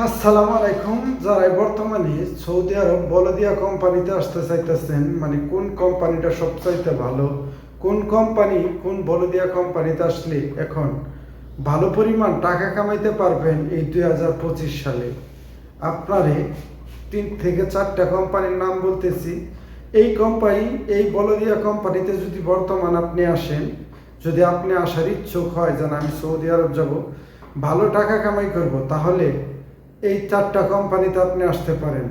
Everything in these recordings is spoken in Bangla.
আসসালামু আলাইকুম। যারা বর্তমানে সৌদি আরব বলদিয়া কোম্পানিতে আসতে চাইতেছেন মানে কোন কোম্পানিটা সবচাইতে ভালো, কোন কোম্পানি কোন বলদিয়া কোম্পানিতে আসলে এখন ভালো পরিমাণ টাকা কামাইতে পারবেন এই দুই হাজার পঁচিশ সালে? আপনারে তিন থেকে চারটা কোম্পানির নাম বলতেছি। এই কোম্পানি, এই বলদিয়া কোম্পানিতে যদি বর্তমান আপনি আসেন, যদি আপনি আসার ইচ্ছুক হয় যেন আমি সৌদি আরব যাব, ভালো টাকা কামাই করব, তাহলে এই চারটা কোম্পানিতে আপনি আসতে পারেন।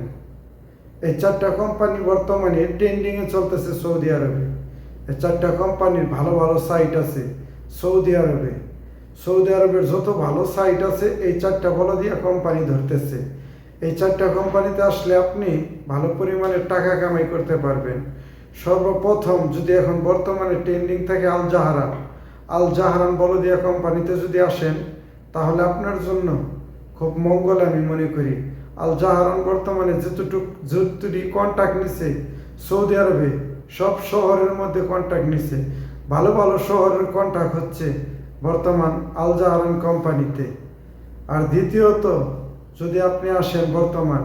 এই চারটা কোম্পানি বর্তমানে ট্রেন্ডিংয়ে চলতেছে সৌদি আরবে। এই চারটা কোম্পানির ভালো ভালো সাইট আছে সৌদি আরবে। সৌদি আরবের যত ভালো সাইট আছে, এই চারটা বলো দিয়া কোম্পানি ধরতেছে। এই চারটা কোম্পানিতে আসলে আপনি ভালো পরিমাণে টাকা কামাই করতে পারবেন। সর্বপ্রথম যদি এখন বর্তমানে ট্রেন্ডিং থাকে আল জাহারান। আল জাহারান বলদিয়া কোম্পানিতে যদি আসেন, তাহলে আপনার জন্য খুব মঙ্গল আমি মনে করি। আল জাহারান বর্তমানে যতটুক যতটি কন্ট্যাক্ট নিছে, সৌদি আরবে সব শহরের মধ্যে কন্ট্যাক্ট নিছে। ভালো ভালো শহরের কন্ট্যাক্ট হচ্ছে বর্তমান আল জাহারান কোম্পানিতে আর দ্বিতীয়ত, যদি আপনি আসেন বর্তমান,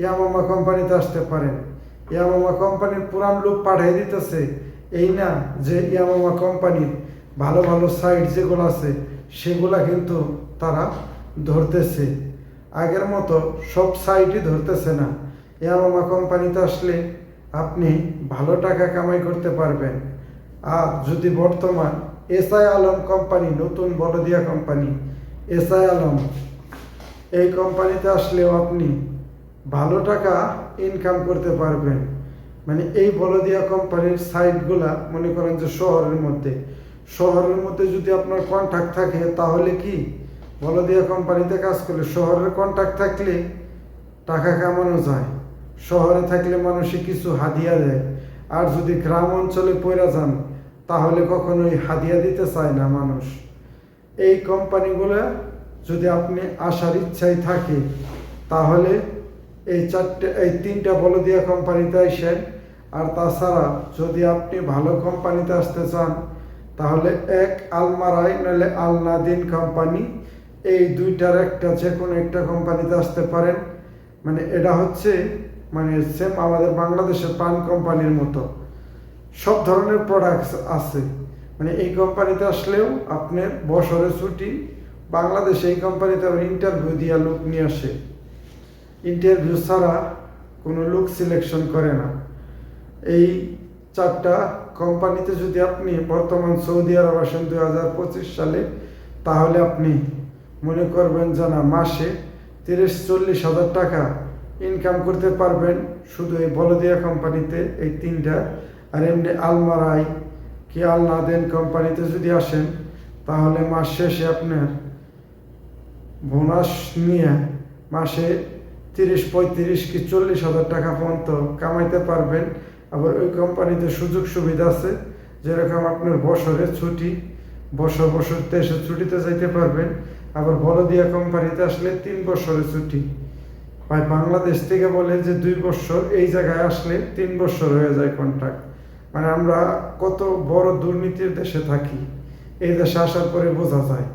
ইয়ামামা কোম্পানিতে আসতে পারেন। ইয়ামামা কোম্পানির পুরান লোক পাঠিয়ে দিতেছে, এই না যে ইয়ামামা কোম্পানির ভালো ভালো সাইট যেগুলো আছে, সেগুলা কিন্তু তারা ধরতেছে। আগের মতো সব সাইটই ধরতেছে না। ইয়ামামা কোম্পানিতে আসলে আপনি ভালো টাকা কামাই করতে পারবেন। আর যদি বর্তমান এসআই আলম কোম্পানি, নতুন বড়দিয়া কোম্পানি, এসআই আলম, এই কোম্পানিতে আসলেও আপনি ভালো টাকা ইনকাম করতে পারবেন। মানে এই বলদিয়া কোম্পানির সাইটগুলা মনে করেন যে শহরের মধ্যে। শহরের মধ্যে যদি আপনার কন্ট্যাক্ট থাকে, তাহলে কি বলদিয়া কোম্পানিতে কাজ করলে শহরের কন্ট্যাক্ট থাকলে টাকা কামানো যায়। শহরে থাকলে মানুষে কিছু হাদিয়া দেয়। আর যদি গ্রাম অঞ্চলে পড়া যান, তাহলে কখনোই হাদিয়া দিতে চায় না মানুষ। এই কোম্পানিগুলো যদি আপনি আসার ইচ্ছাই থাকে, তাহলে এই চারটে, এই তিনটা বলদিয়া কোম্পানিতে আসেন আর তাছাড়া যদি আপনি ভালো কোম্পানিতে আসতে চান, তাহলে এক আলমারাই নাহলে আলনাদিন কোম্পানি এই দুইটার একটা যে কোনো একটা কোম্পানিতে আসতে পারেন। মানে এটা হচ্ছে মানে সেম আমাদের বাংলাদেশের পান কোম্পানির মতো। সব ধরনের প্রোডাক্টস আছে। মানে এই কোম্পানিতে আসলেও আপনার বছরের ছুটি, বাংলাদেশে এই কোম্পানিতে আবার ইন্টারভিউ দিয়া লোক নিয়ে আসে। ইন্টারভিউ ছাড়া কোনো লোক সিলেকশন করে না। এই চারটা কোম্পানিতে যদি আপনি বর্তমান সৌদি আরব আসেন দুই হাজার পঁচিশ সালে, তাহলে আপনি মনে করবেন যে না, মাসে তিরিশ, চল্লিশ হাজার টাকা ইনকাম করতে পারবেন। শুধু এই বলদিয়া কোম্পানিতে এই তিনটা। আর এমনি আলমারাই কি আলনাদেন কোম্পানিতে যদি আসেন, তাহলে মাস শেষে আপনার বোনাস নিয়ে মাসে তিরিশ, পঁয়ত্রিশ কি চল্লিশ হাজার টাকা পর্যন্ত কামাইতে পারবেন। আবার ওই কোম্পানিতে সুযোগ সুবিধা আছে, যেরকম আপনার বছরে ছুটি, বছর বছর দেশে ছুটিতে যাইতে পারবেন। আবার বলদিয়া কোম্পানিতে আসলে তিন বছরের ছুটি। ভাই, বাংলাদেশ থেকে বলে যে দুই বছর, এই জায়গায় আসলে তিন বছর হয়ে যায় কন্ট্রাক্ট মানে আমরা কত বড় দুর্নীতির দেশে থাকি। এই দেশে আসার পরে বোঝা যায়